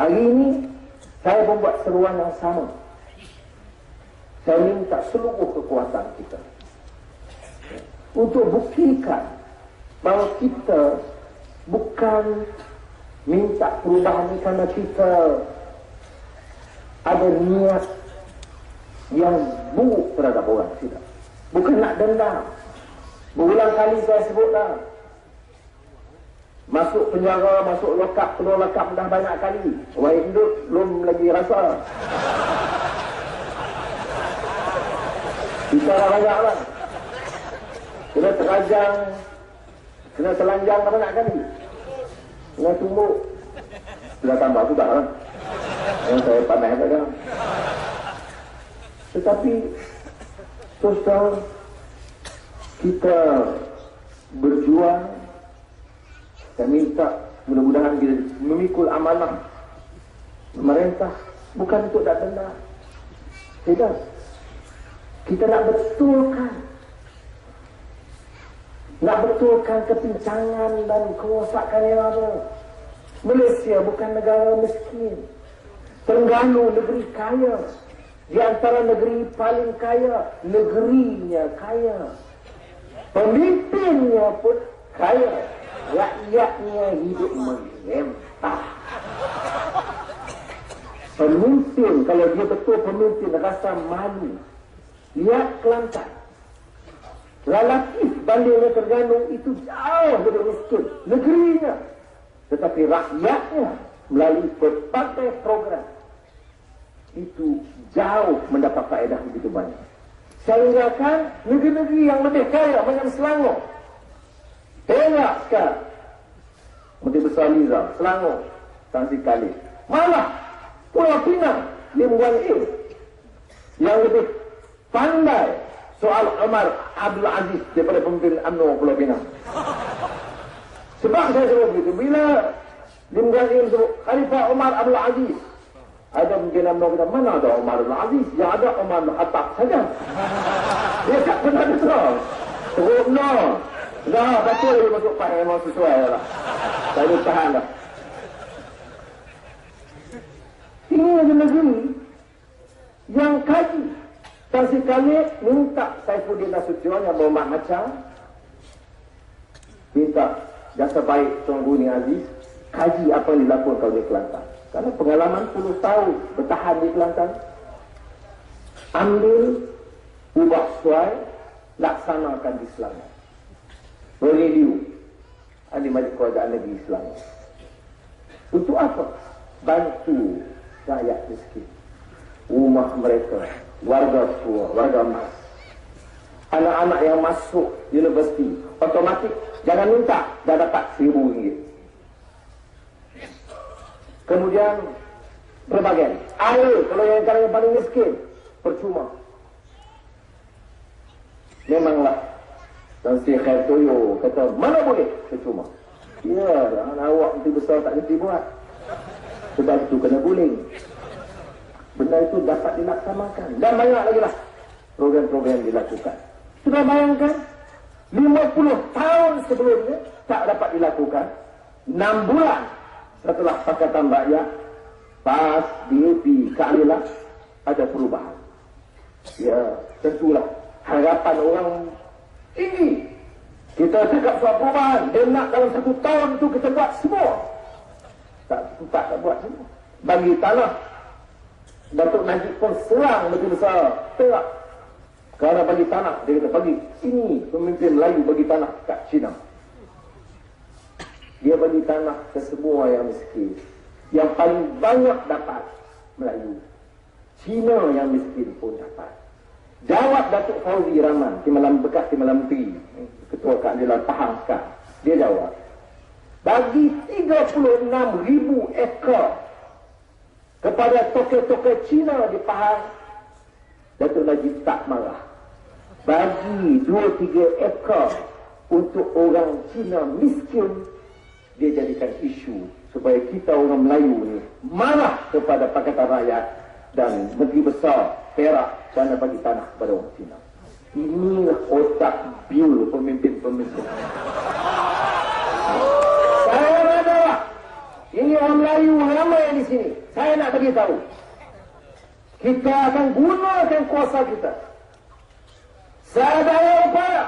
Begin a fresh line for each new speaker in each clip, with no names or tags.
Hari ini saya membuat seruan yang sama. Saya minta seluruh kekuatan kita untuk buktikan bahawa kita bukan minta perubahan ini kerana kita ada niat yang buruk terhadap orang tidak. Bukan nak dendam. Berulang kali saya sebut dah. Masuk penjara, masuk lokap, keluar lokap dah banyak kali. Orang hidup belum lagi rasa. Kita dah banyak lah. Kena terajang, kena telanjang dah banyak kali. Kena tumbuk. Sudah tambah juga lah. Yang saya pandai saja. Tetapi, sosial kita berjuang saya minta mudah-mudahan kita memikul amanah pemerintah bukan untuk tak denda. Tidak kita nak betulkan nak betulkan kepincangan dan kerosakan yang ada. Malaysia bukan negara miskin. Terengganu negeri kaya. Di antara negeri paling kaya negerinya kaya. Pemimpinnya pun kaya. Rakyatnya hidup melempah. Pemimpin, kalau dia betul pemimpin, rasa malu. Lihat Kelantan. Relatif bandingnya tergantung itu jauh lebih miskin. Negerinya. Tetapi rakyatnya melalui berbagai program itu jauh mendapat faedah begitu banyak. Saya kan negeri-negeri yang lebih kaya macam Selangor. Tengok sekarang. Menteri Besar Liza, Selangor, Tansi Kali. Malah Pulau Pinang, Lim Guan. Yang lebih pandai soal Omar Abdul Aziz daripada pemimpin UMNO Pulau Pinang. Sebab saya sebut begitu, bila Lim Guan Im sebut Khalifah Omar Abdul Aziz, ada mungkin nama kita mana ada Umar bin Aziz yang ada Umar bin Khattab saja dia tak pernah betul teruk no dah betul dia masuk pak memang sesuai lah tak ada tahan lah ini ada negeri yang kaji dan sekali minta Saifuddin Nasution yang bermak macam minta jasa baik Tuan Guni Aziz kaji apa yang dilakukan oleh Kelantan karena pengalaman puluh tahun bertahan di Kelantan. Ambil ubah suai, laksanakan di Selangor. Beriliu ahli majlis kerajaan negeri Selangor. Untuk apa? Bantu rakyat miskin. Rumah mereka, warga tua, warga emas. Anak-anak yang masuk universiti, otomatik jangan minta, dah dapat seribu ringgit. Kemudian berbagai air kalau yang yang paling miskin percuma. Memanglah dan si Khaitoyo kata mana boleh percuma. Ya, anak awak nanti besar tak nanti buat. Sebab itu kena guling. Benda itu dapat dilaksanakan. Dan banyak lagi lah program-program dilakukan. Sudah bayangkan 50 tahun sebelumnya tak dapat dilakukan. 6 bulan setelah Pakatan Rakyat PAS, DAP, keadilan ada perubahan ya tentulah harapan orang tinggi kita cakap soal perubahan. Dia nak dalam satu tahun itu kita buat semua. Tak tak, tak buat semua. Bagi tanah. Datuk Najib pun serang lebih besar. Tak kerana bagi tanah dia kata bagi ini pemimpin Melayu bagi tanah kat China. Dia bagi tanah ke semua yang miskin. Yang paling banyak dapat Melayu. Cina yang miskin pun dapat. Jawab Datuk Fauzi Rahman, Timalam Bekas Timalam Tri, Ketua Keadilan Pahang sekarang. Dia jawab. Bagi 36 ribu ekor kepada toke-toke Cina di Pahang, Datuk Najib tak marah. Bagi 2-3 ekor untuk orang Cina miskin, dia jadikan isu supaya kita orang Melayu ni marah kepada Pakatan Rakyat dan Menteri Besar Perak kerana bagi tanah kepada orang Cina. Inilah otak biul pemimpin-pemimpin. Saya lah. Ini orang Melayu lama yang sini. Saya nak beritahu. Kita akan gunakan kuasa kita. Sadaya upaya.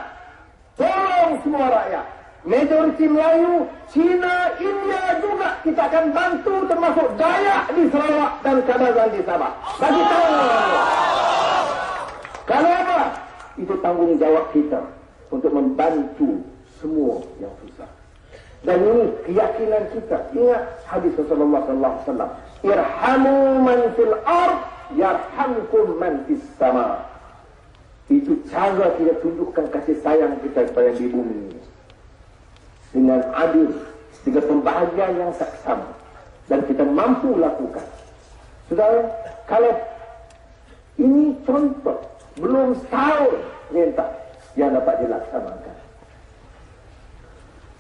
Tolong semua rakyat. Majoriti Melayu, Cina, India juga kita akan bantu termasuk Dayak di Sarawak dan Kadazan di Sabah. Bagi tahu. Kalau apa? Itu tanggungjawab kita untuk membantu semua yang susah. Dan ini keyakinan kita. Ingat hadis Rasulullah sallallahu alaihi wasallam, "Irhamu man fil ard yarhamkum man fis sama." Itu cara kita tunjukkan kasih sayang kita kepada di bumi. Dengan adil, dengan pembahagian yang saksama. Dan kita mampu lakukan. Saudara, kalau ini contoh, belum setahun minta yang dapat dilaksanakan.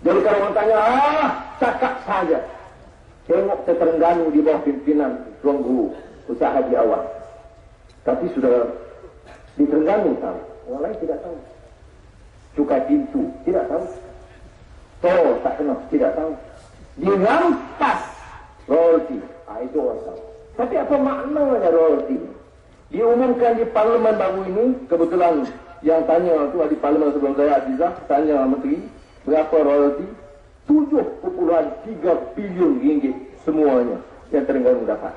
Jadi kalau orang tanya, ah, cakap saja. Tengok Terengganu di bawah pimpinan Tuan Guru, usaha di awal. Tapi sudah di Terengganu tahu. Orang lain tidak tahu. Cukai pintu, tidak tahu. Tol tak kenal, tidak tahu. Dirampas royalty. Ah, itu orang tahu. Tapi apa maknanya royalty? Diumumkan di parlimen baru ini, kebetulan yang tanya tu di parlimen sebelum saya Azizah, tanya menteri, berapa royalty? 7.3 bilion ringgit semuanya yang Terengganu dapat.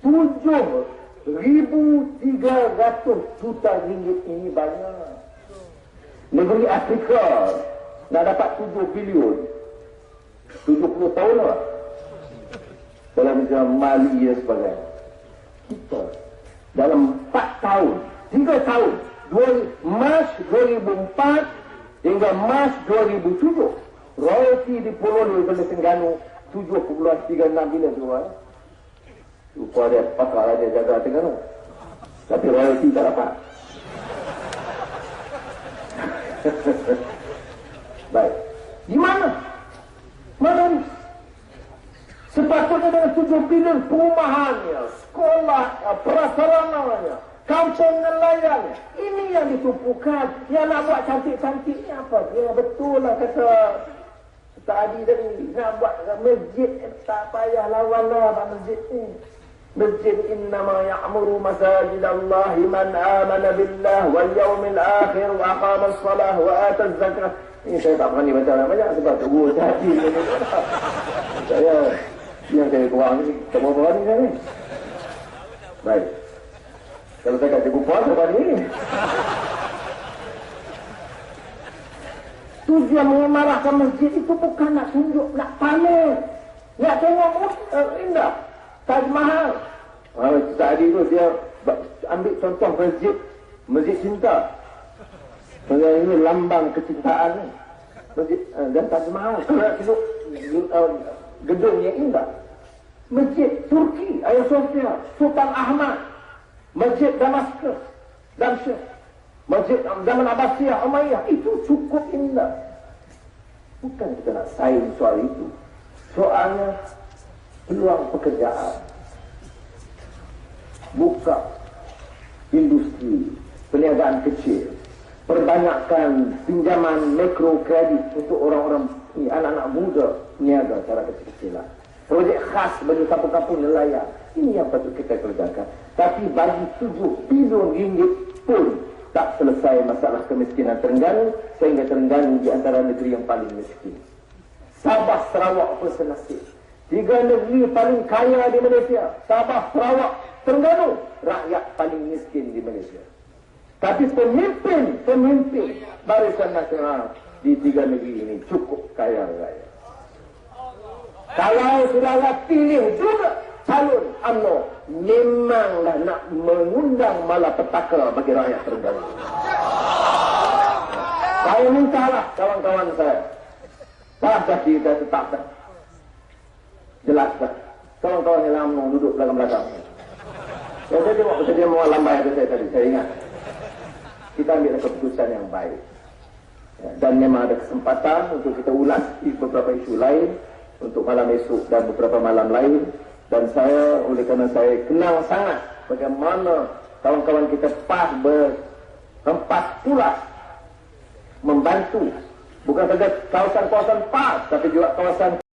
7.300 juta ringgit ini banyak. Negeri Afrika nak dapat 7 bilion. 70 tahun lah. Dalam macam Mali dan sebagainya. Kita dalam 4 tahun, 3 tahun, Mac 2004 hingga Mac 2007 royalty diperoleh oleh Terengganu 7.36 bilion semua. Rupa dia pakar dia jaga Terengganu. Tapi royalty tak dapat. Baik. Di mana? Mana ni? Sepatutnya dengan 7 bilion perumahannya, sekolah, prasarananya, kampung nelayan. Ini yang ditumpukan. Yang nak buat cantik-cantik ni apa? Ya betul lah kata tadi tadi. Nak buat masjid tak payah lawan lah masjid ni. Masjid innama ya'muru masajid Allah man amana billah wal yawmil akhir wa aqama salah wa ata zakah. Ini saya tak berani baca banyak sebab tu hati. Saya yang saya kurang ni tak berani saya ni. Baik. Kalau saya kata kupuan, apa ni? Tujuan mengemarahkan masjid itu bukan nak tunjuk, nak pamer. Nak tengok uh, indah. Taj Mahal. Uh, tadi tu dia ambil contoh masjid. Masjid cinta. Sebab ini lambang kecintaan ni. Masjid, uh, dan Taj Mahal. Tengok gedung yang indah. Masjid Turki, Ayah Sofia, Sultan Ahmad. Masjid Damaskus dan Syekh. Masjid zaman Abbasiyah, Umayyah. Itu cukup indah. Bukan kita nak saing soal itu. Soalnya peluang pekerjaan. Buka industri, perniagaan kecil. Perbanyakkan pinjaman mikrokredit untuk orang-orang anak-anak muda niaga cara kecil-kecilan. Projek khas bagi kampung-kampung nelayan. Ini yang patut kita kerjakan. Tapi bagi tujuh bilion ringgit pun tak selesai masalah kemiskinan Terengganu sehingga Terengganu di antara negeri yang paling miskin. Sabah Sarawak pun senasib. Tiga negeri paling kaya di Malaysia. Sabah, Sarawak, Terengganu. Rakyat paling miskin di Malaysia. Tapi pemimpin, pemimpin barisan nasional di tiga negeri ini cukup kaya raya. Kalau saudara pilih juga calon UMNO memanglah nak mengundang malapetaka bagi rakyat Terengganu. Saya mintalah kawan-kawan saya. Bahasa kita tetap dah. Jelas dah. Kawan-kawan yang UMNO duduk belakang belakang. Ya, saya tengok pasal dia mau lambai ke saya tadi. Saya ingat. Kita ambil keputusan yang baik. Dan memang ada kesempatan untuk kita ulas beberapa isu lain untuk malam esok dan beberapa malam lain. Dan saya oleh kerana saya kenal sangat bagaimana kawan-kawan kita pas berempat pula membantu. Bukan saja kawasan-kawasan pas tapi juga kawasan